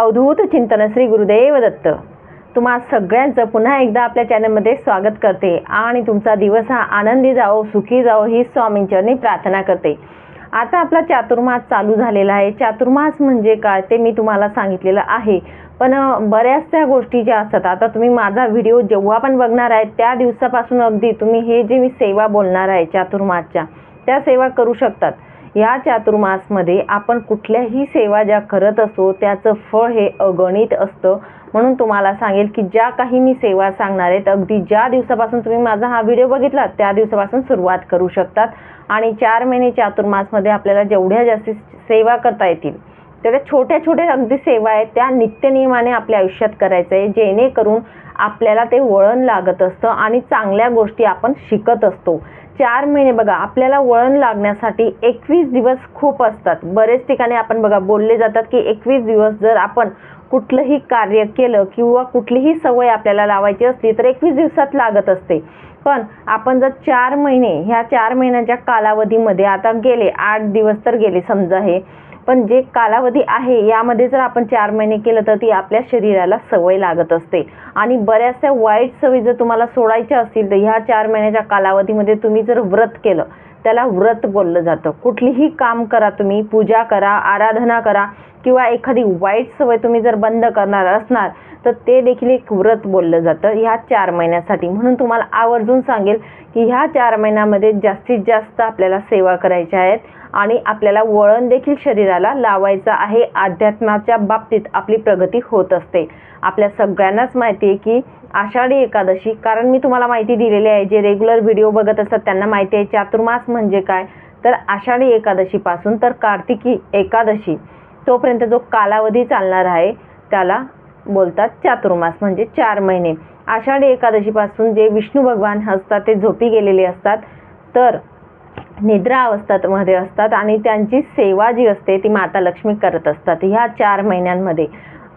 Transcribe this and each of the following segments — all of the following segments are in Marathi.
अवधूत चिंतन श्री गुरुदेव दत्त. तुम्हा सगळ्यांचं पुन्हा एकदा आपल्या चॅनलमध्ये स्वागत करते आणि तुमचा दिवस हा आनंदी जाओ सुखी जाओ ही स्वामींचरणी प्रार्थना करते. आता आपला चातुर्मास चालू झालेला आहे. चातुर्मास म्हणजे काय ते मी तुम्हाला सांगितलेलं आहे. पण बऱ्याचशा गोष्टी ज्या असतात आता तुम्ही माझा व्हिडिओ जेव्हा पण बघणार आहे त्या दिवसापासून अगदी तुम्ही हे जे मी सेवा बोलणार आहे चातुर्मासच्या त्या सेवा करू शकतात. या चातुर्मासमध्ये आपण कुठल्याही सेवा ज्या करत असतो त्याचं फळ हे अगणित असतं. म्हणून तुम्हाला सांगेल की ज्या काही मी सेवा सांगणार आहेत अगदी ज्या दिवसापासून तुम्ही माझा हा व्हिडिओ बघितला त्या दिवसापासून सुरुवात करू शकतात. आणि चार महिने चातुर्मासमध्ये आपल्याला जेवढ्या जास्ती सेवा करता येतील तेवढ्या छोट्या छोट्या अगदी सेवा आहेत त्या नित्यनियमाने आपल्या आयुष्यात करायचं आहे जेणेकरून आपल्याला ते वळण लागत असतं आणि चांगल्या गोष्टी आपण शिकत असतो. चार महिने बघा आपल्याला वळण लागण्यासाठी एकवीस दिवस खूप असतात. बरेच ठिकाणी आपण बघा बोलले जातात की एकवीस दिवस जर आपण कुठलंही कार्य केलं किंवा कुठलीही सवय आपल्याला लावायची असली तर एकवीस दिवसात लागत असते. पण आपण जर चार महिने ह्या चार महिन्याच्या कालावधीमध्ये आता गेले आठ दिवस तर गेले समजा हे पण जे कालावधी आहे यामध्ये जर आपण चार महिने केलं तर ती आपल्या शरीराला सवय लागत असते. आणि बऱ्याचशा वाईट सवयी जर तुम्हाला सोडायच्या असतील तर ह्या चार महिन्याच्या कालावधीमध्ये तुम्ही जर व्रत केलं त्याला व्रत बोललं जातं. कुठलीही काम करा तुम्ही पूजा करा आराधना करा किंवा एखादी वाईट सवय तुम्ही जर बंद करणार असणार तर ते देखील एक व्रत बोललं जातं ह्या चार महिन्यासाठी. म्हणून तुम्हाला आवर्जून सांगेल की ह्या चार महिन्यामध्ये जास्तीत जास्त आपल्याला सेवा करायच्या आहेत आणि आपल्याला वळण देखील शरीराला लावायचं आहे. अध्यात्माच्या बाबतीत आपली प्रगती होत असते. आपल्या सगळ्यांनाच माहिती आहे की आषाढी एकादशी कारण मी तुम्हाला माहिती दिलेली आहे जे रेग्युलर व्हिडिओ बघत असतात त्यांना माहिती आहे चातुर्मास म्हणजे काय? तर आषाढी एकादशीपासून तर कार्तिकी एकादशी. तोपर्यंत जो कालावधी चालणार आहे त्याला बोलतात चातुर्मास म्हणजे चार महिने. आषाढी एकादशीपासून जे विष्णू भगवान असतात ते झोपी गेलेले असतात तर निद्रा अवस्थामध्ये असतात आणि त्यांची सेवा जी असते ती माता लक्ष्मी करत असतात ह्या चार महिन्यांमध्ये.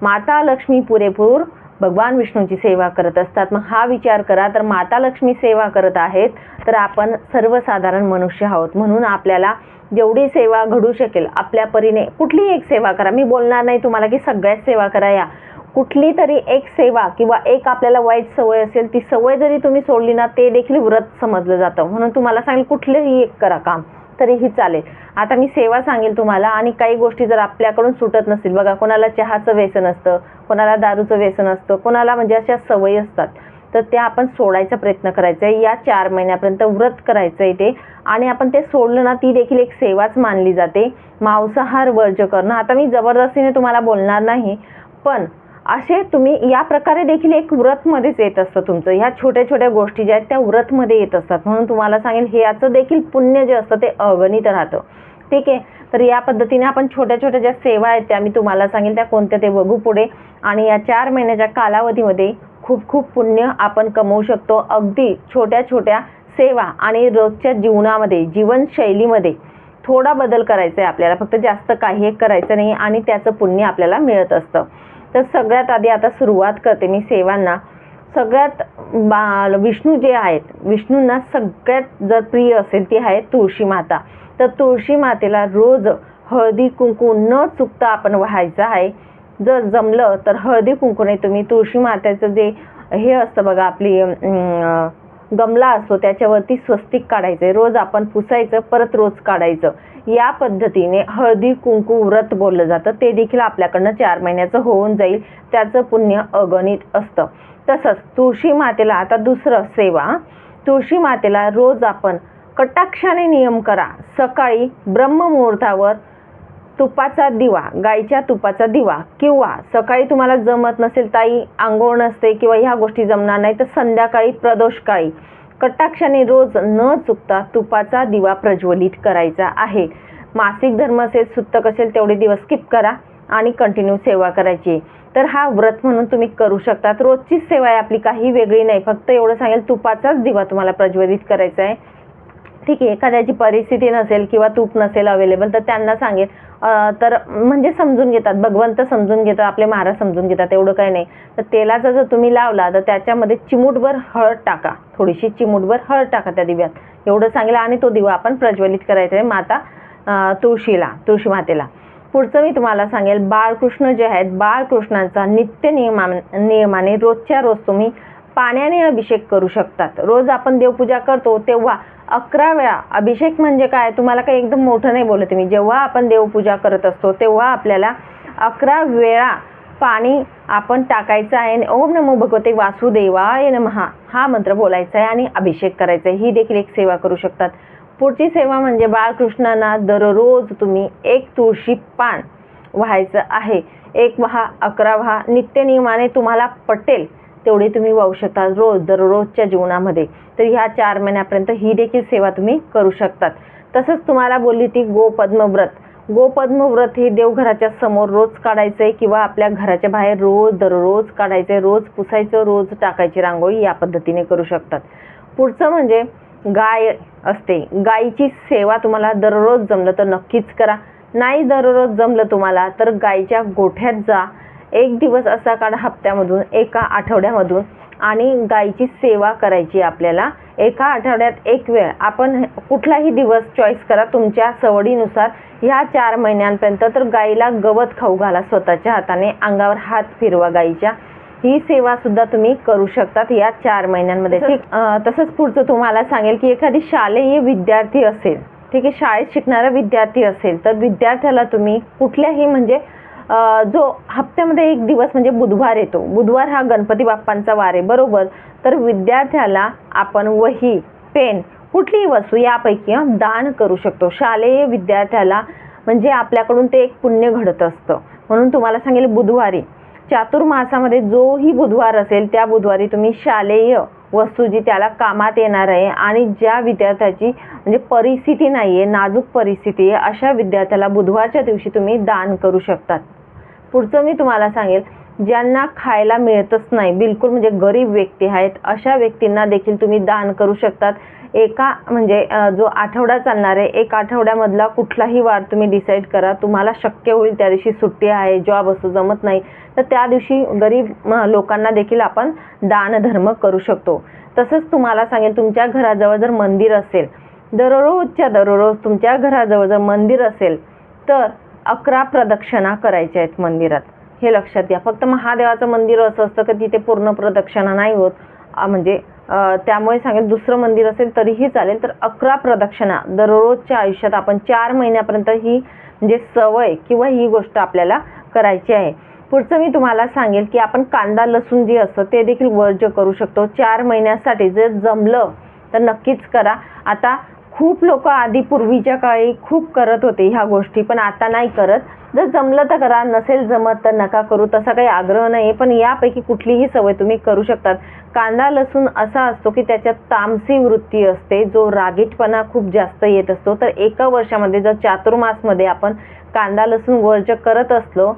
माता लक्ष्मी पुरेपूर भगवान विष्णूची सेवा करत असतात. मग हा विचार करा तर माता लक्ष्मी सेवा करत आहेत तर आपण सर्वसाधारण मनुष्य आहोत. म्हणून आपल्याला जेवढी सेवा घडू शकेल आपल्या परीने कुठलीही एक सेवा करा. मी बोलणार नाही तुम्हाला की सगळ्याच सेवा करा या. कुठली तरी एक सेवा किंवा एक आपल्याला वाईट सवय असेल ती सवय जरी तुम्ही सोडली ना ते देखील व्रत समजलं जातं. म्हणून तुम्हाला सांगेल कुठलंही एक करा काम तरीही चालेल. आता मी सेवा सांगेल तुम्हाला आणि काही गोष्टी जर आपल्याकडून सुटत नसतील. बघा कोणाला चहाचं व्यसन असतं कोणाला दारूचं व्यसन असतं कोणाला म्हणजे अशा सवयी असतात. तर त्या आपण सोडायचा प्रयत्न करायचा आहे. या चार महिन्यापर्यंत व्रत करायचं आहे ते. आणि आपण ते सोडलं ना ती देखील एक सेवाच मानली जाते. मांसाहार वर्ज करणं. आता मी जबरदस्तीने तुम्हाला बोलणार नाही पण असे तुम्ही या प्रकारे देखील एक व्रतमध्येच येत असतं तुमचं. ह्या छोट्या छोट्या गोष्टी ज्या आहेत त्या व्रतमध्ये येत असतात. म्हणून तुम्हाला सांगेल हे याचं देखील पुण्य जे असतं ते अगणित राहतं. ठीक आहे? तर या पद्धतीने आपण छोट्या छोट्या ज्या सेवा आहेत त्या मी तुम्हाला सांगेल त्या कोणत्या ते बघू पुढे. आणि या चार महिन्याच्या कालावधीमध्ये खूप खूप पुण्य आपण कमवू शकतो. अगदी छोट्या छोट्या सेवा आणि रोजच्या जीवनामध्ये जीवनशैलीमध्ये थोडा बदल करायचा आहे आपल्याला. फक्त जास्त काही एक करायचं नाही आणि त्याचं पुण्य आपल्याला मिळत असतं. तर सगळ्यात आधी आता सुरुवात करते मी सेवांना. सगळ्यात बा विष्णू जे आहेत विष्णूंना सगळ्यात जर प्रिय असेल ती आहे तुळशी माता. तर तुळशी मातेला रोज हळदी कुंकू न चुकता आपण व्हायचं आहे. जर जमलं तर हळदी कुंकूने तुम्ही तुळशी मातेचं जे हे असतं बघा आपली गमला असतो त्याच्यावरती स्वस्तिक काढायचं रोज आपण पुसायचं परत रोज काढायचं. या पद्धतीने हळदी कुंकू व्रत बोललं जातं. ते देखील आपल्याकडनं चार महिन्याचं होऊन जाईल. त्याचं पुण्य अगणित असतं. तसंच तुळशी मातेला आता दुसरं सेवा. तुळशी मातेला रोज आपण कटाक्षाने नियम करा. सकाळी ब्रह्ममुहूर्तावर तुपाचा दिवा गाईच्या तुपाचा दिवा किंवा सकाळी तुम्हाला जमत नसेल ताई आंघोळ नसते किंवा ह्या गोष्टी जमणार नाही तर संध्याकाळी प्रदोषकाळी कटाक्षाने रोज न चुकता तुपाचा दिवा प्रज्वलित करायचा आहे. मासिक धर्म असेल सुत्तक असेल तेवढे दिवस स्किप करा आणि कंटिन्यू सेवा करायची. तर हा व्रत म्हणून तुम्ही करू शकतात. रोजचीच सेवा आहे आपली काही वेगळी नाही. फक्त एवढं सांगेल तुपाचाच दिवा तुम्हाला प्रज्वलित करायचा आहे. ठीक आहे एखाद्याची परिस्थिती नसेल किंवा तूप नसेल अवेलेबल तर त्यांना सांगेल तर म्हणजे समजून घेतात भगवंत समजून घेतात आपले महाराज समजून घेतात एवढं काही नाही. तर तेलाचा जर तुम्ही लावला तर त्याच्यामध्ये चिमूटभर हळद टाका. थोडीशी चिमूटभर हळद टाका त्या दिव्यात. एवढं सांगितलं आणि तो दिवा आपण प्रज्वलित करायचा आहे माता तुळशीला तुळशी मातेला. पुढचं मी तुम्हाला सांगेल बाळकृष्ण जे आहेत बाळकृष्णांचा नित्य नियमा नियमाने रोजच्या रोज तुम्ही पाण्याने अभिषेक करू शकतात. रोज आपण देवपूजा करतो तेव्हा अकरा वेळा अभिषेक म्हणजे काय? तुम्हाला काही एकदम मोठं नाही बोलत मी. जेव्हा आपण देवपूजा करत असतो तेव्हा आपल्याला अकरा वेळा पाणी आपण टाकायचं आहे. आणि ओम नमो भगवते वासुदेवाय नमहा. हा मंत्र बोलायचा आहे आणि अभिषेक करायचा आहे. ही देखील एक सेवा करू शकतात. पुढची सेवा म्हणजे बाळकृष्णांना दररोज तुम्ही एक तुळशी पान व्हायचं आहे. एक वहा अकरा वहा. नित्यनियमाने तुम्हाला पटेल. तेवढे तुम्ही वाहू शकता रोज दररोजच्या जीवनामध्ये. तर ह्या चार महिन्यापर्यंत ही देखील सेवा तुम्ही करू शकतात. तसंच तुम्हाला बोलली ती गोपद्मव्रत. गोपद्मव्रत हे देवघराच्या समोर रोज काढायचं आहे किंवा आपल्या घराच्या बाहेर रोज दररोज काढायचं रोज पुसायचं रोज टाकायची रांगोळी या पद्धतीने करू शकतात. पुढचं म्हणजे गाय असते. गायीची सेवा तुम्हाला दररोज जमलं तर नक्कीच करा. नाही दररोज जमलं तुम्हाला तर गायीच्या गोठ्यात जा. एक दिवस असा काढा हप्त्यामधून एका आठवड्यामधून आणि गायीची सेवा करायची आपल्याला. एका आठवड्यात एक वेळ. आपण कुठलाही दिवस चॉईस करा तुमच्या सवडीनुसार ह्या चार महिन्यांपर्यंत तर गाईला गवत खाऊ घाला स्वतःच्या हाताने. अंगावर हात फिरवा गाईच्या. ही सेवा सुद्धा तुम्ही करू शकतात या चार महिन्यांमध्ये. ठीक तसंच पुढचं तुम्हाला सांगेल की एखादी शालेय विद्यार्थी असेल ठीक आहे शाळेत शिकणारा विद्यार्थी असेल तर विद्यार्थ्याला तुम्ही कुठल्याही म्हणजे जो हप्त्यामध्ये एक दिवस म्हणजे बुधवार येतो. बुधवार हा गणपती बाप्पांचा वार आहे बरोबर? तर विद्यार्थ्याला आपण वही पेन कुठलीही वस्तू यापैकी दान करू शकतो. शालेय विद्यार्थ्याला म्हणजे आपल्याकडून ते एक पुण्य घडत असतं. म्हणून तुम्हाला सांगेल बुधवारी. चातुर्मासामध्ये जोही बुधवार असेल त्या बुधवारी तुम्ही शालेय वस्तू जी त्याला कामात येणार आहे आणि ज्या विद्यार्थ्याची म्हणजे परिस्थिती नाही आहे नाजूक परिस्थिती आहे अशा विद्यार्थ्याला बुधवारच्या दिवशी तुम्ही दान करू शकतात. पुढचं मी तुम्हाला सांगेल ज्यांना खायला मिळतच नाही बिलकुल म्हणजे गरीब व्यक्ती आहेत अशा व्यक्तींना देखील तुम्ही दान करू शकतात. एका म्हणजे जो आठवडा चालणार आहे एक आठवड्यामधला कुठलाही वार तुम्ही डिसाईड करा. तुम्हाला शक्य होईल त्या दिवशी सुट्टी आहे जॉब असतो जमत नाही तर त्या दिवशी गरीब म, लोकांना देखील आपण दानधर्म करू शकतो. तसंच तुम्हाला सांगेल तुमच्या घराजवळ जर मंदिर असेल दररोजच्या दररोज तुमच्या घराजवळ जर मंदिर असेल तर अकरा प्रदक्षिणा करायच्या आहेत मंदिरात. हे लक्षात घ्या. फक्त महादेवाचं मंदिर असं असतं की तिथे पूर्ण प्रदक्षिणा नाही होत? म्हणजे त्यामुळे सांगेल दुसरं मंदिर असेल तरीही चालेल. तर अकरा प्रदक्षिणा दररोजच्या आयुष्यात आपण चार महिन्यापर्यंत ही म्हणजे सवय किंवा ही गोष्ट आपल्याला करायची आहे. पुढचं मी तुम्हाला सांगेल की आपण कांदा लसूण जे असतं ते देखील वर्ज्य करू शकतो. चार महिन्यासाठी जर जमलं तर नक्कीच करा. आता खूप लोक आधी पूर्वीच्या काळी खूप करत होते ह्या गोष्टी पण आता नाही करत. जर जमलं तर करा नसेल जमत तर नका करू तसा काही आग्रह नाही पण यापैकी कुठलीही सवय तुम्ही करू शकतात. कांदा लसूण असा असतो की त्याच्यात तामसी वृत्ती असते जो रागीटपणा खूप जास्त येत असतो. तर एका वर्षामध्ये जर चातुर्मासमध्ये आपण कांदा लसूण वर्ज करत असलो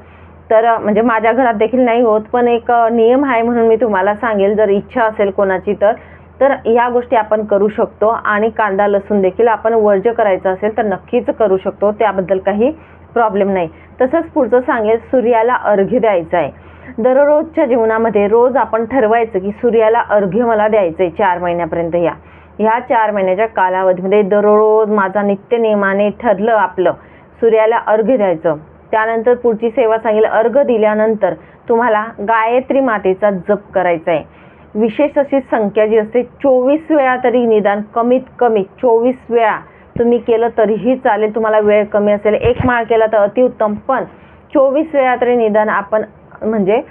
तर म्हणजे माझ्या घरात देखील नाही होत पण एक नियम आहे म्हणून मी तुम्हाला सांगेल. जर इच्छा असेल कोणाची तर तर या गोष्टी आपण करू शकतो आणि कांदा लसूण देखील आपण वर्ज्य करायचं असेल तर नक्कीच करू शकतो. त्याबद्दल काही प्रॉब्लेम नाही. तसंच पुढचं सांगेल सूर्याला अर्घ्य द्यायचं आहे. दररोजच्या जीवनामध्ये रोज आपण ठरवायचं की सूर्याला अर्घ्य मला द्यायचं आहे चार महिन्यापर्यंत या. ह्या चार महिन्याच्या कालावधीमध्ये दररोज माझा नित्य नियमाने ठरलं आपलं सूर्याला अर्घ्य द्यायचं. त्यानंतर पुढची सेवा सांगेल अर्घ दिल्यानंतर तुम्हाला गायत्री मातेचा जप करायचा आहे. विशेष अशी संख्या जी असते चोवीस वेळा तरी निदान कमीत कमी चोवीस वेळा तुम्ही केलं तरीही चालेल तुम्हाला वेळ कमी असेल. एक माळ केला तर अतिउत्तम पण चोवीस वेळा तरी निदान आपण म्हणजे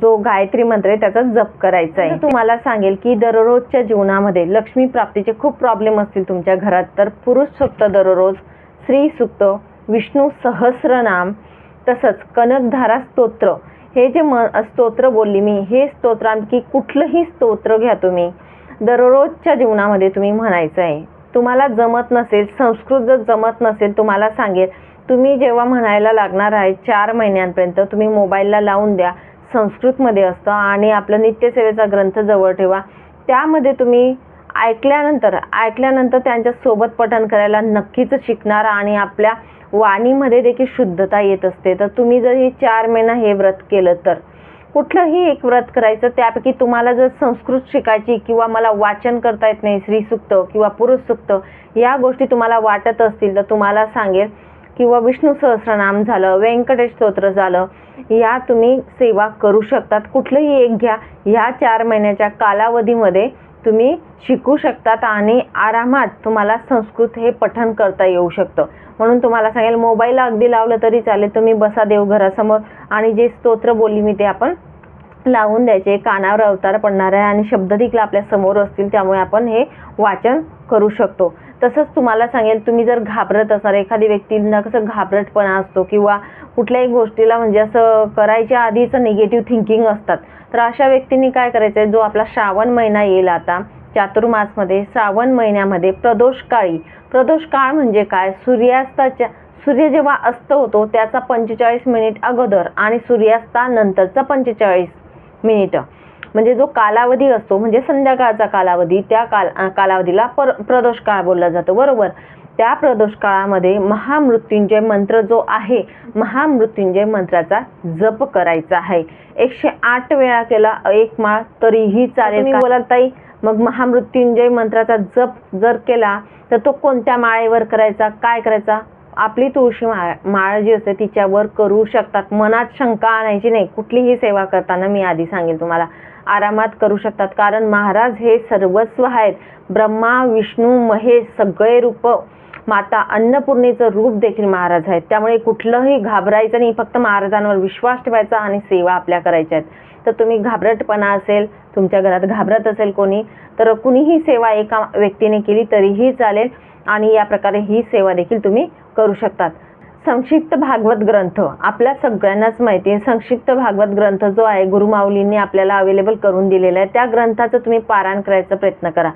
जो गायत्री मंत्र आहे त्याचा जप करायचा आहे. तुम्हाला सांगेल की दररोजच्या जीवनामध्ये लक्ष्मी प्राप्तीचे खूप प्रॉब्लेम असतील तुमच्या घरात. तर पुरुष सुक्त दररोज स्त्री सुक्त विष्णू सहस्रनाम तसंच कनकधारा स्तोत्र हे जे म स्तोत्र बोलली मी हे स्तोत्रांपैकी कुठलंही स्तोत्र घ्या तुम्ही. दररोजच्या जीवनामध्ये तुम्ही म्हणायचं आहे तुम्हाला जमत नसेल संस्कृत जर जमत नसेल तुम्हाला सांगेल तुम्ही जेव्हा म्हणायला लागणार आहे चार महिन्यांपर्यंत तुम्ही मोबाईलला लावून द्या संस्कृतमध्ये असतं आणि आपलं नित्यसेवेचा ग्रंथ जवळ ठेवा. त्यामध्ये तुम्ही ऐकल्यानंतर ऐकल्यानंतर त्यांच्यासोबत पठण करायला नक्कीच शिकणार आणि आपल्या वाणीमध्ये देखील शुद्धता येत असते. तर तुम्ही जर हे चार महिना हे व्रत केलं तर कुठलंही एक व्रत करायचं त्यापैकी तुम्हाला जर संस्कृत शिकायची किंवा मला वाचन करता येत नाही स्त्रीसुक्त किंवा पुरुषसुक्त या गोष्टी तुम्हाला वाटत असतील तर तुम्हाला सांगेल. किंवा विष्णू सहस्रनाम झालं व्यंकटेश स्तोत्र झालं या तुम्ही सेवा करू शकतात. कुठलंही एक घ्या. ह्या चार महिन्याच्या कालावधीमध्ये तुम्ही शिकू शकतात आणि आरामात तुम्हाला संस्कृत हे पठण करता येऊ शकतं. म्हणून तुम्हाला सांगेल मोबाईलला अगदी लावलं तरी चालेल. तुम्ही बसा देवघरासमोर आणि जे स्तोत्र बोलली मी ते आपण लावून द्यायचे. कानावर अवतार पडणार आहे आणि शब्ददेखील आपल्यासमोर असतील त्यामुळे आपण हे वाचन करू शकतो. तसंच तुम्हाला सांगेल तुम्ही जर घाबरत असाल एखादी व्यक्तींना कसं घाबरटपणा असतो किंवा कुठल्याही गोष्टीला म्हणजे असं करायच्या आधीच निगेटिव्ह थिंकिंग असतात. तर अशा व्यक्तींनी काय करायचं आहे जो आपला श्रावण महिना येईल आता चातुर्मासमध्ये श्रावण महिन्यामध्ये प्रदोष काळी. प्रदोष काळ म्हणजे काय? सूर्यास्ताच्या सूर्य जेव्हा अस्त होतो त्याचा पंचेचाळीस मिनिट अगोदर आणि सूर्यास्तानंतरचा पंचेचाळीस मिनिटं. म्हणजे जो कालावधी असतो म्हणजे संध्याकाळचा कालावधी त्या काल कालावधीला पर प्रदोष काळ बोलला जातो. बरोबर? त्या प्रदोष काळामध्ये महामृत्युंजय मंत्र जो आहे महामृत्युंजय मंत्राचा जप करायचा आहे. एकशे आठ वेळा केला एक माळ तरीही चालेल बोलाल ताई मग महामृत्युंजय मंत्राचा जप जर केला तर तो कोणत्या माळेवर करायचा काय करायचा? आपली तुळशी माळ माळ जी असते तिच्यावर करू शकतात. मनात शंका आणायची नाही. कुठलीही सेवा करताना मी आधी सांगेल तुम्हाला. आरामात करू शकतात. कारण महाराज हे सर्वस्व आहेत. ब्रह्मा विष्णू महेश सगळे रूप माता अन्नपूर्णेचं रूप देखील महाराज आहेत. त्यामुळे कुठलंही घाबरायचं नाही. फक्त महाराजांवर विश्वास ठेवायचा आणि सेवा आपल्या करायच्या आहेत. तर तुम्ही घाबरटपणा असेल तुमच्या घरात घाबरत असेल कोणी तर कुणीही सेवा एका व्यक्तीने केली तरीही चालेल आणि या प्रकारे ही सेवा देखील तुम्ही करू शकतात. संक्षिप्त भागवत ग्रंथ. आपल्या सगळ्यांनाच माहिती आहे. संक्षिप्त भागवत ग्रंथ जो आहे गुरुमाऊलींनी आपल्याला अवेलेबल करून दिलेला आहे. त्या ग्रंथाचं तुम्ही पारायण करायचा प्रयत्न करा.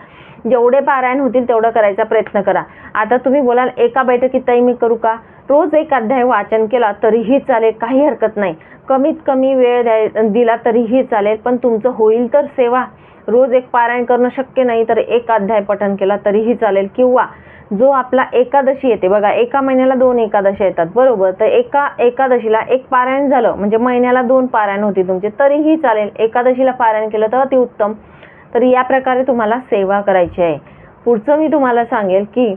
जेवढे पारायण होतील तेवढं करायचा प्रयत्न करा. आता तुम्ही बोलाल एका बैठकीत ताई मी करू का? रोज एक अध्याय वाचन केला तरीही चालेल काही हरकत नाही. कमीत कमी वेळ द्याय दिला तरीही चालेल पण तुमचं होईल तर सेवा. रोज एक पारायण करणं शक्य नाही तर एक अध्याय पठण केला तरीही चालेल. किंवा जो आपला एकादशी येते बघा एका महिन्याला दोन एकादशी येतात बरोबर? तर एका एकादशीला एक पारायण झालं म्हणजे महिन्याला दोन पारायण होती तुमचे तरीही चालेल. एकादशीला पारायण केलं तर अतिउत्तम. तर या प्रकारे तुम्हाला सेवा करायची आहे. पुढचं मी तुम्हाला सांगेल की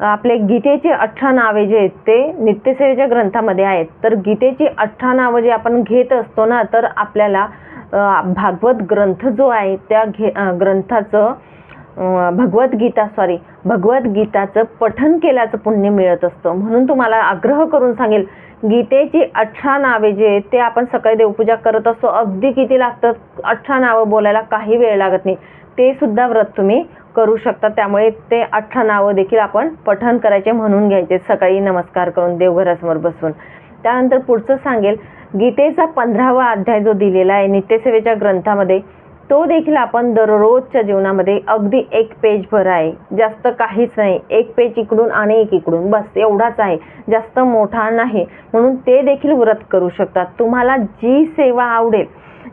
आपले गीतेचे अठरा नावे जे आहेत ते नित्यसेवेच्या ग्रंथामध्ये आहेत. तर गीतेची अठरा नावं जे आपण घेत असतो ना तर आपल्याला भागवत ग्रंथ जो आहे त्या घे ग्रंथाचं भगवद्गीता सॉरी भगवद्गीताचं पठन केल्याचं पुण्य मिळत असतं. म्हणून तुम्हाला आग्रह करून सांगेल गीतेची अठरा नावे जे आहेत ते आपण सकाळी देवपूजा करत असतो. अगदी किती लागतं अठरा नावं बोलायला काही वेळ लागत नाही. ते सुद्धा व्रत तुम्ही करू शकता. त्यामुळे ते अठरा नावं देखील आपण पठन करायचे म्हणून घ्यायचे. सकाळी नमस्कार करून देवघरासमोर बसून. त्यानंतर पुढचं सांगेल गीतेचा पंधरावा अध्याय जो दिलेला आहे नित्यसेवेच्या ग्रंथामध्ये तो देखील आपण दररोजच्या जीवनामध्ये अगदी एक पेज भर आहे. जास्त काहीच नाही. एक पेज इकडून आणि एक इकडून. बस एवढाच आहे. जास्त मोठा नाही. म्हणून ते देखील व्रत करू शकतात. तुम्हाला जी सेवा आवडेल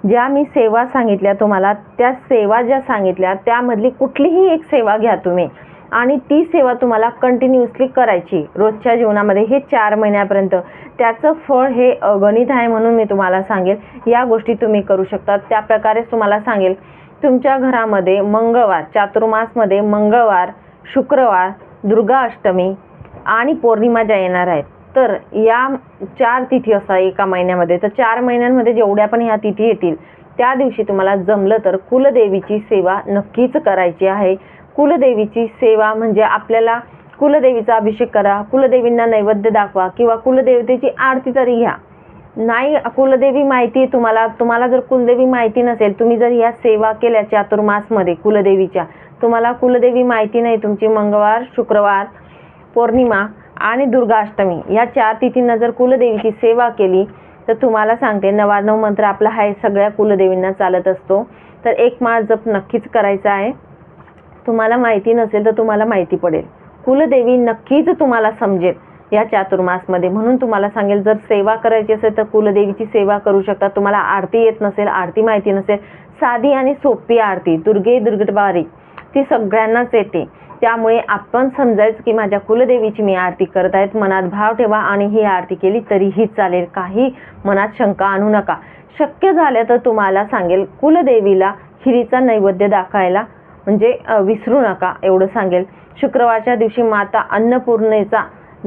ज्या मी सेवा सांगितल्या तुम्हाला त्या सेवा ज्या सांगितल्या त्यामधली कुठलीही एक सेवा घ्या तुम्ही. आणि ती सेवा तुम्हाला कंटिन्युअसली करायची. रोजच्या जीवनामध्ये हे चार महिन्यापर्यंत त्याचं फळ हे अगणित आहे म्हणून मी तुम्हाला सांगेल. या गोष्टी तुम्ही करू शकता त्या प्रकारेच तुम्हाला सांगेल. तुमच्या घरामध्ये मंगळवार चातुर्मासमध्ये मंगळवार शुक्रवार दुर्गा अष्टमी आणि पौर्णिमा ज्या येणार आहेत तर या चार तिथी असतात एका महिन्यामध्ये. तर चार महिन्यांमध्ये जेवढ्या पण ह्या तिथी येतील त्या दिवशी तुम्हाला जमलं तर कुलदेवीची सेवा नक्कीच करायची आहे. कुलदेवीची सेवा म्हणजे आपल्याला कुलदेवीचा अभिषेक करा कुलदेवींना नैवेद्य दाखवा किंवा कुलदेवतेची आरती तरी घ्या. नाही कुलदेवी माहिती आहे तुम्हाला तुम्हाला जर कुलदेवी माहिती नसेल तुम्ही जर या सेवा केल्या चातुर्मासमध्ये कुलदेवीच्या तुम्हाला कुलदेवी माहिती नाही तुमची मंगळवार शुक्रवार पौर्णिमा आणि दुर्गाष्टमी या चार तिथींना जर कुलदेवीची सेवा केली तर तुम्हाला सांगते नवानव मंत्र आपला हा सगळ्या कुलदेवींना चालत असतो. तर एक माळ जप नक्कीच करायचा आहे. तुम्हाला माहिती नसेल तर तुम्हाला माहिती पडेल. कुलदेवी नक्कीच तुम्हाला समजेल या चातुर्मासमध्ये. म्हणून तुम्हाला सांगेल जर सेवा करायची असेल तर कुलदेवीची सेवा करू शकता. तुम्हाला आरती येत नसेल आरती माहिती नसेल साधी आणि सोपी आरती दुर्गे दुर्गटवारी ती सगळ्यांनाच येते. त्यामुळे आपण समजायचं की माझ्या कुलदेवीची मी आरती करत आहेत. मनात भाव ठेवा आणि ही आरती केली तरीही चालेल. काही मनात शंका आणू नका. शक्य झालं तर तुम्हाला सांगेल कुलदेवीला खिरीचा नैवेद्य दाखवायला म्हणजे विसरू नका एवढं सांगेल. शुक्रवारच्या दिवशी माता अन्नपूर्णेचा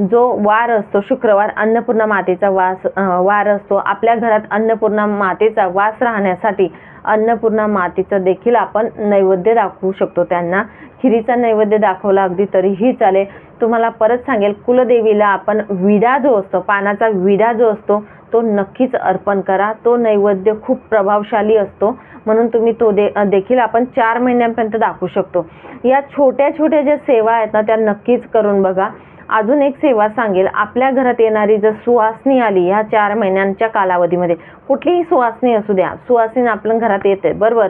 जो वार असतो शुक्रवार अन्नपूर्णा मातेचा वास वार असतो. आपल्या घरात अन्नपूर्णा मातेचा वास राहण्यासाठी अन्नपूर्णा मातेचं देखील आपण नैवेद्य दाखवू शकतो त्यांना. खिरीचा नैवेद्य दाखवला अगदी तरीही चालेल. तुम्हाला परत सांगेल कुलदेवीला आपण विडा जो असतो पानाचा विडा जो असतो तो नक्कीच अर्पण करा. तो नैवेद्य खूप प्रभावशाली असतो. म्हणून तुम्ही तो दे देखील आपण चार महिन्यांपर्यंत दाखवू शकतो. या छोट्या छोट्या ज्या सेवा आहेत ना त्या नक्कीच करून बघा. अजून एक सेवा सांगेल. आपल्या घरात येणारी जर सुवासनी आली ह्या चार महिन्यांच्या कालावधीमध्ये कुठलीही सुवासनी असू द्या. सुवासनी आपल्या घरात येते बरोबर?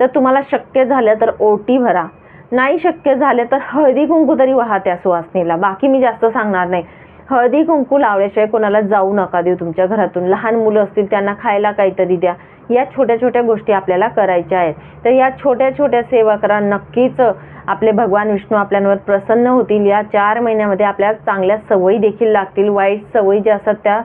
तर तुम्हाला शक्य झालं तर ओटी भरा. नाही शक्य झालं तर हळदी कुंकू तरी वाहा त्या सुवासनीला. बाकी मी जास्त सांगणार नाही. हळदी कुंकू लावल्याशिवाय कोणाला जाऊ नका देऊ तुमच्या घरातून. लहान मुलं असतील त्यांना खायला काहीतरी द्या. या छोट्या छोट्या गोष्टी आपल्याला करायच्या आहेत. तर या छोट्या छोट्या सेवा करा नक्कीच आपले भगवान विष्णू आपल्यावर प्रसन्न होतील. या चार महिन्यामध्ये आपल्या चांगल्या सवयी देखील लागतील. वाईट सवयी ज्या असतात त्या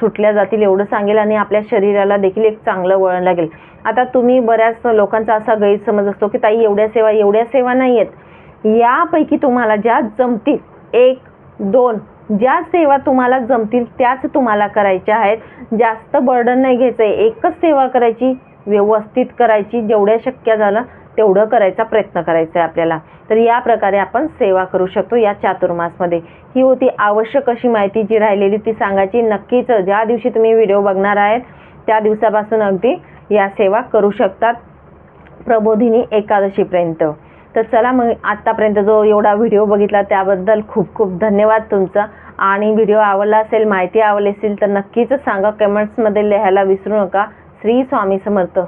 सुटल्या जातील एवढं सांगेल आणि आपल्या शरीराला देखील एक चांगलं वळण लागेल. आता तुम्ही बऱ्याच लोकांचा असा गैरसमज असतो की ताई एवढ्या सेवा एवढ्या सेवा नाही आहेत. यापैकी तुम्हाला ज्या जमतील एक दोन ज्या सेवा तुम्हाला जमतील त्याच तुम्हाला करायच्या आहेत. जास्त बर्डन नाही घ्यायचं आहे एकच सेवा करायची व्यवस्थित करायची जेवढ्या शक्य झालं तेवढं करायचा प्रयत्न करायचा आहे आपल्याला. तर या प्रकारे आपण सेवा करू शकतो या चातुर्मासमध्ये. ही होती आवश्यक अशी माहिती जी राहिलेली ती सांगायची. नक्कीच ज्या दिवशी तुम्ही व्हिडिओ बघणार आहेत त्या दिवसापासून अगदी या सेवा करू शकतात. प्रबोधिनी एकादशीपर्यंत. तर चला मग आत्तापर्यंत जो एवढा व्हिडिओ बघितला त्याबद्दल खूप खूप धन्यवाद तुमचा. आणि व्हिडिओ आवडला असेल माहिती आवडली असेल तर नक्कीच सांगा कमेंट्समध्ये लिहायला विसरू नका. श्री स्वामी समर्थ.